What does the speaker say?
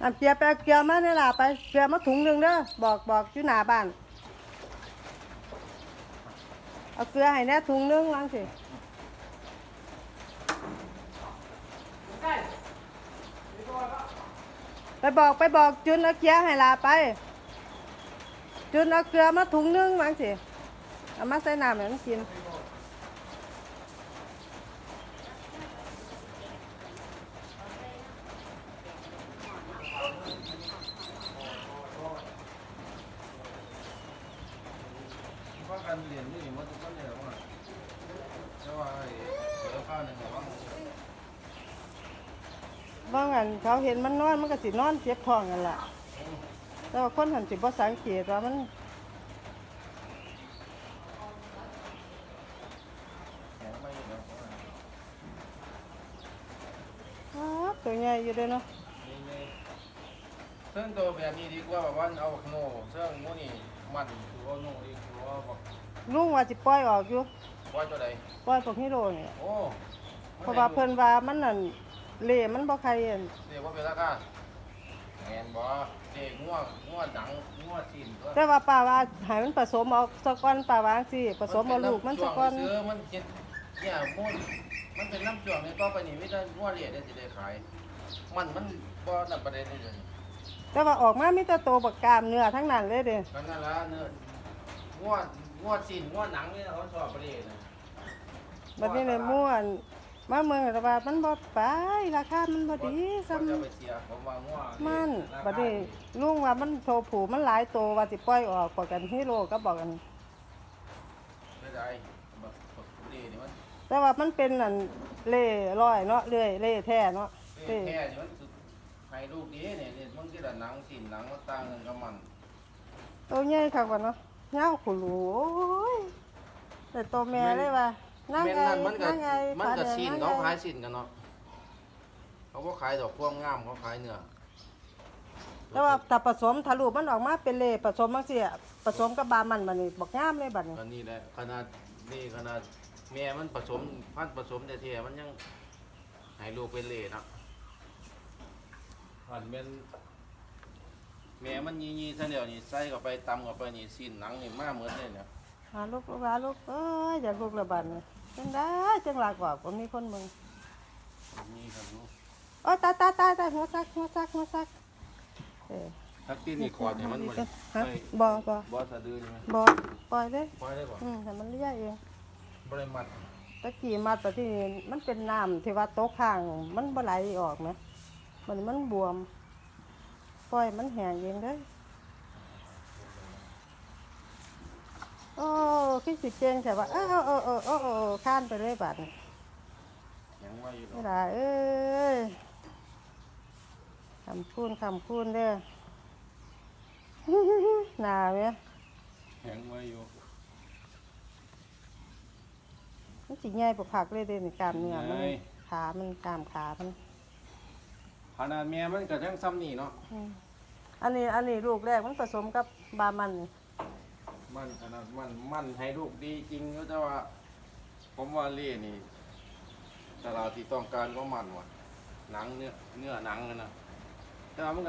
น้ำเกลือไปเอาเกลือมาเนี่ยล่ะไปเกลือมาถุงหนึ่งเด้อบอกบอกอยู่หน้าบ้าน เอาเกลือให้แน่ถุงหนึงวางสิไปบอกไปบอกจุนเอาเกลือให้ลาไป จุนเอาเกลือมาถุงหนึงวางสิเอามาใส่น้ำให้มันกิน การเรียนนี่มันมันเนี่ยว่าแต่ว่าไอ้เสือข้าวเนี่ยว่าบางอันเขาเห็นมันนอนมันก็สินอนเจ็บท้องกันล่ะ แต่ว่าคนหันสิบ่สังเกตว่ามันแข็งไม่แล้วอ้าวตัวใหญ่อยู่เด้อเนาะนี่นี่ซึ่งตัวแบบนี้ดีกว่าแบบว่าเอาโง่ซึ่งโง่นี่มันคือว่าโง่ดีคือว่าบอก ลุงว่าสิปล่อยออกอยู่ว่าตัวใดปล่อยพวกฮีโร่นี่โอ้เพราะว่าเพิ่นว่ามันนั่นเละมันบ่ใครเห็นเดี๋ยวว่าเป็นราคาแมนบ่เด็กง่วงง่วงดังง่วงชินก็แต่ว่าป้าว่าให้มันผสมเอาซะก่อนป้าวาจังซี่ผสมเอาลูกมันซะก่อนซื้อมันเจ็ดเนี่ยมูนมันเป็นน้ำจ่วงนี่ต่อไปนี่ไม่ได้ง่วงเรียดได้สิได้ขาย มันมันบ่นั่นประเด็นนี่เลยแต่ว่าออกมามีแต่โตวบักกล้ามเนื้อทั้งนั้นเลยเด้กันนั่นละเนื้อง่วง ง่วงชินง่วงหนังนี่เขาชอบประเด็นนะบัดนี้เลยม่วนมาเมืองแต่ว่ามันบ่ไปราคามันบ่ดีซ้ำจะไปเสียผมว่าง่วงมันราคาบัดนี้ลุงว่ามันโทรผูมันหลายโตวว่าสิปล่อยออกกว่ากันฮีโร่ก็บอกกันไม่ได้แบบประเด็นนี่มันแต่ว่ามันเป็นนั่นเล่ร้อยเนาะเลื่อยเล่แท้เนาะเท่เล่แค่นี่มันสุดให้ลูกดีเนี่ยเนี่ยมันที่ละหนังชินหนังมันต่างกันกับมันตัวใหญ่คักว่าเนาะ ยาวขุลูโอ้ยแต่ตัวแม่เลยว่านั่งแม่นไงนั่นมันก็นั่งไงมันก็ผาแดงชินนั่งเขาไงขายชินกันเนาะเขาก็ขายดอกพวงงามเขาขายเนื้อแต่ว่าถ้าผสมทะลุมันออกมาเป็นเล่ผสมจังซี่อะผสมกับบามันบัดนี้บักงามเลยบัดนี้ก็นี่แหละขนาดนี่ขนาดแม่มันผสมพันธุ์ผสมแต่เทียมันยังให้ลูกเป็นเหล่เนาะหันเป็น แม่มันยี่ๆซะเดียวนี่ใส่เข้าไปตำเข้าไปนี่สิ้นหนังนี่มาเหมือนเลยเนี่ยหาลูกลูกหาลูกเอ้ยอยากลูกละบัดนี้จังได้จังลากว่าบ่มีคนเบิ่งนี่ครับลูกโอ้ยตายตายตายตายหัวซักหัวซักหัวซักเออทักที่นี่กอดเนี่ยมันบ่ได้ฮะเอ้ยบ่บ่บ่สะดือใช่ไหมบ่ปล่อยเลยปล่อยได้บ่อืมให้มันเลี้ยเองบ่ได้มัดตะกี้มาแต่ที่นี่มันเป็นน้ำที่ว่าโต๊ะข้าง มันบ่ไหลออกนะมันมันบวม ปล่อยมันแห้งเองเด้อโอ้คิดสิเจงแต่ว่าเออเออเออเออเออเออข้านไปเลยบาดนี้ยังว่าอยู่ดอไม่กได้เอ้ยคำพูนคำพูนเด้อหนาไหมยังว่าอยู่มันสิใหญ่ปกผักเลยเด้ในกล้ามเนื้อมันใหญ่ขามันกล้ามขามัน ขนาดแม่มันก็ยังซ้ำนี่เนาะอืมอันนี้อันนี้ลูกแรกมันผสมกับบามันนี่มันขนาดมันมันให้ลูกดีจริงก็แต่ว่า ผมว่าเล่นี่ตลาดที่ต้องการก็มันว่ะหนังเนื้อเนื้อหนังอะนะแต่ว่ามันก็